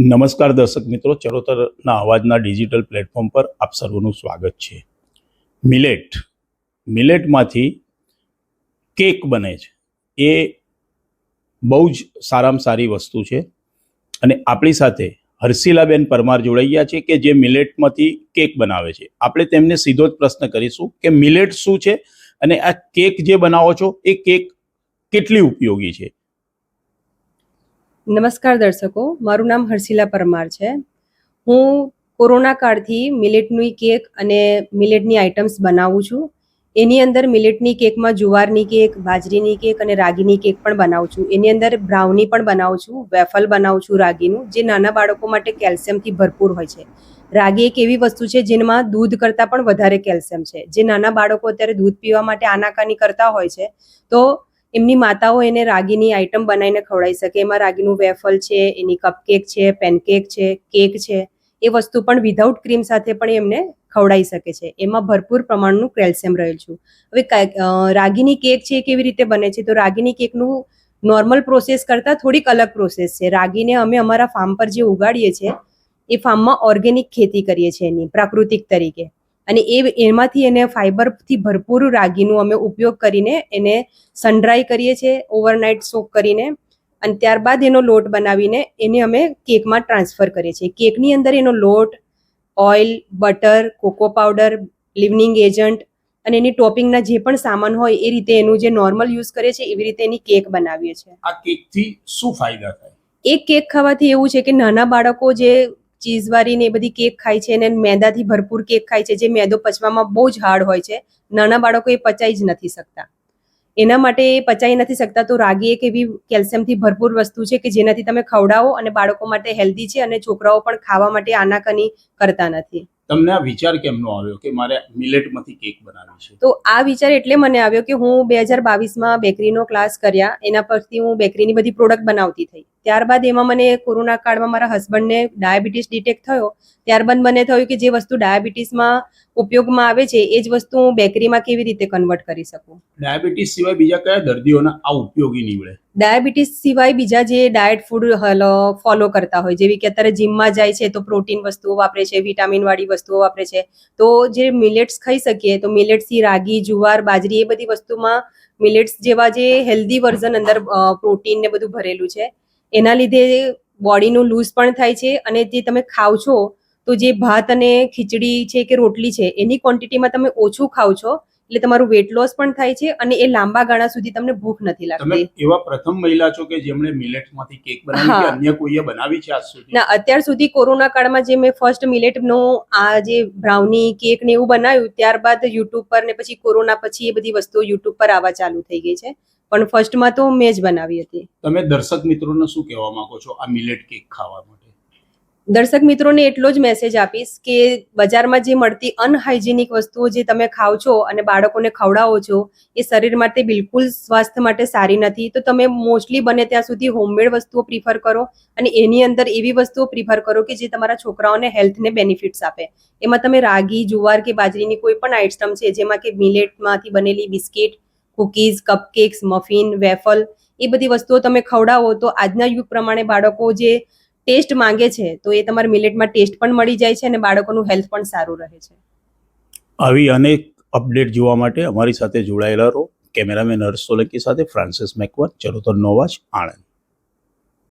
નમસ્કાર દર્શક મિત્રો, ચરોતરના અવાજના ડિજિટલ પ્લેટફોર્મ પર આપ સર્વનું સ્વાગત છે. મિલેટ મિલેટમાંથી કેક બને છે. એ બહુ જ સારામાં સારી વસ્તુ છે અને આપણી સાથે હર્ષિલાબેન પરમાર જોડાઈ ગયા છે કે જે મિલેટમાંથી કેક બનાવે છે. આપણે તેમને સીધો જ પ્રશ્ન કરીશું કે મિલેટ શું છે અને આ કેક જે બનાવો છો, એ કેક કેટલી ઉપયોગી છે? નમસ્કાર દર્શકો, મારું નામ હર્ષિલા પરમાર છે. હું કોરોના કાળથી મિલેટની કેક અને મિલેટની આઇટમ્સ બનાવું છું. એની અંદર મિલેટની કેકમાં જુવારની કેક, બાજરીની કેક અને રાગીની કેક પણ બનાવું છું. એની અંદર બ્રાઉની પણ બનાવું છું, વેફલ બનાવું છું રાગીનું, જે નાના બાળકો માટે કેલ્શિયમથી ભરપૂર હોય છે. રાગી એક એવી વસ્તુ છે જેમાં દૂધ કરતાં પણ વધારે કેલ્શિયમ છે. જે નાના બાળકો અત્યારે દૂધ પીવા માટે આનાકાની કરતા હોય છે, તો એમની માતાઓ એને રાગીની આઈટમ બનાવીને ખવડાવી શકે. એમાં રાગીનું વેફલ છે, એની કપકેક છે પેનકેક છે કેક છે. એ વસ્તુ પણ વિધાઉટ ક્રીમ સાથે પણ એમને ખવડાવી શકે છે. એમાં ભરપૂર પ્રમાણનું કેલ્શિયમ રહેલ છું. હવે રાગીની કેક છે એ કેવી રીતે બને છે? તો રાગીની કેકનું નોર્મલ પ્રોસેસ કરતાં થોડીક અલગ પ્રોસેસ છે. રાગીને અમે અમારા ફાર્મ પર જે ઉગાડીએ છીએ એ ફાર્મમાં ઓર્ગેનિક ખેતી કરીએ છીએ એની, પ્રાકૃતિક તરીકે. અને એ એમાંથી એને ફાઈબરથી ભરપૂર રાગીનું અમે ઉપયોગ કરીને એને સનડ્રાય કરીએ છીએ ઓવરનાઇટ સોક કરીને. અને ત્યારબાદ એનો લોટ બનાવીને એને અમે કેકમાં ટ્રાન્સફર કરીએ છીએ. કેકની અંદર એનો લોટ oil butter cocoa powder leavening agent અને એની ટોપિંગના જે પણ સામાન હોય એ રીતે એનું જે નોર્મલ યુઝ કરે છે એવી રીતે એની કેક બનાવીએ છીએ. આ કેકથી શું ફાયદા થાય? એક કેક ખાવાથી એવું છે કે નાના બાળકો જે ચીઝવાળી ને એ બધી કેક ખાય છે અને મેદાથી ભરપૂર કેક ખાય છે જે મેદો પચવામાં બહુ જ હાર્ડ હોય છે. નાના બાળકો એ પચાઈ જ નથી શકતા. એના માટે એ પચાઈ નથી શકતા તો રાગી એક એવી કેલ્શિયમથી ભરપૂર વસ્તુ છે કે જેનાથી તમે ખવડાવો અને બાળકો માટે હેલ્ધી છે અને છોકરાઓ પણ ખાવા માટે આનાકની કરતા નથી. તમને આ વિચાર કેમનો આવ્યો કે મારે મિલેટમાંથી કેક બનાવવી છે? તો આ વિચાર એટલે મને આવ્યો કે હું બે હજાર બાવીસમાં બેકરીનો ક્લાસ કર્યા એના પરથી હું બેકરીની બધી પ્રોડક્ટ બનાવતી થઈ. ત્યારબાદ એમાં મને કોરોના કાળમાં મારા હસબન્ડને ડાયાબિટીસ ડિટેક્ટ થયો. ત્યારબાદ મને થયું કે જે વસ્તુ ડાયાબિટીસમાં ઉપયોગમાં આવે છે એ જ વસ્તુ હું બેકરીમાં કેવી રીતે કન્વર્ટ કરી શકું? ડાયાબિટીસ સિવાય બીજા કયા દર્દીઓના આ ઉપયોગી નીવડે? ડાયાબિટીસ સિવાય બીજા જે ડાયટ ફૂડ ફોલો કરતા હોય જેવી કે અત્યારે જીમમાં જાય છે તો પ્રોટીન વસ્તુઓ વાપરે છે વિટામિન વાળી વસ્તુઓ વાપરે છે તો જે મિલેટ્સ ખાઈ શકીએ તો મિલેટ્સથી રાગી જુવાર બાજરી એ બધી વસ્તુમાં મિલેટ્સ જેવા જે હેલ્ધી વર્ઝન અંદર પ્રોટીન ને બધું ભરેલું છે. એના લીધે બોડીનું લૂઝ પણ થાય છે અને જે તમે ખાવ છો તો જે ભાત અને ખીચડી છે કે રોટલી છે એની ક્વોન્ટિટીમાં તમે ઓછું ખાવ છો એટલે તમારું વેટ લોસ પણ થાય છે અને એ લાંબા ગાળા સુધી તમને ભૂખ નથી લાગતી. એવા પ્રથમ મહિલા છો કે જેમણે મિલેટમાંથી કેક બનાવી કે અન્ય કોઈએ બનાવી છે આજ સુધી? ના અત્યાર સુધી કોરોના કાળમાં જે મેં ફર્સ્ટ મિલેટનો આ જે બ્રાઉની કેક ને એવું બનાવ્યું ત્યારબાદ યુટ્યુબ પર ને પછી કોરોના પછી એ બધી વસ્તુઓ યુટ્યુબ પર આવવા ચાલુ થઈ ગઈ છે. પણ ફર્સ્ટમાં તો મેં જ બનાવી હતી. તમે દર્શક મિત્રોને શું કહેવા માંગો છો આ મિલેટ કેક ખાવા માટે? દર્શક મિત્રોને એટલો જ મેસેજ આપીશ કે બજારમાં જે મળતી અનહાઇજેનિક વસ્તુઓ જે તમે ખાઓ છો અને બાળકોને ખવડાવો છો એ શરીર માટે બિલકુલ સ્વાસ્થ્ય માટે સારી નથી. તો તમે મોસ્ટલી બને ત્યાં સુધી હોમમેડ વસ્તુઓ પ્રિફર કરો અને એની અંદર એવી વસ્તુઓ પ્રિફર કરો કે જે તમારા છોકરાઓને હેલ્થને બેનિફિટ્સ આપે. એમાં તમે રાગી જુવાર કે બાજરીની કોઈ પણ આઇટમ છે જેમાં કે મિલેટમાંથી બનેલી biscuit cookies cupcakes muffin waffle એ બધી વસ્તુઓ તમે ખવડાવો તો આજના યુગ પ્રમાણે બાળકો જે ટેસ્ટ માંગે છે, તો એ તમારા મિલેટમાં ટેસ્ટ પણ મળી જાય છે અને બાળકોનું હેલ્થ પણ સારું રહે છે. આવી અનેક અપડેટ જોવા માટે અમારી સાથે જોડાયેલા રહો. કેમેરામેન હર્ષ સોલંકી સાથે ફ્રાન્સિસ મેકવર ચરોતર નોવાજ આણંદ.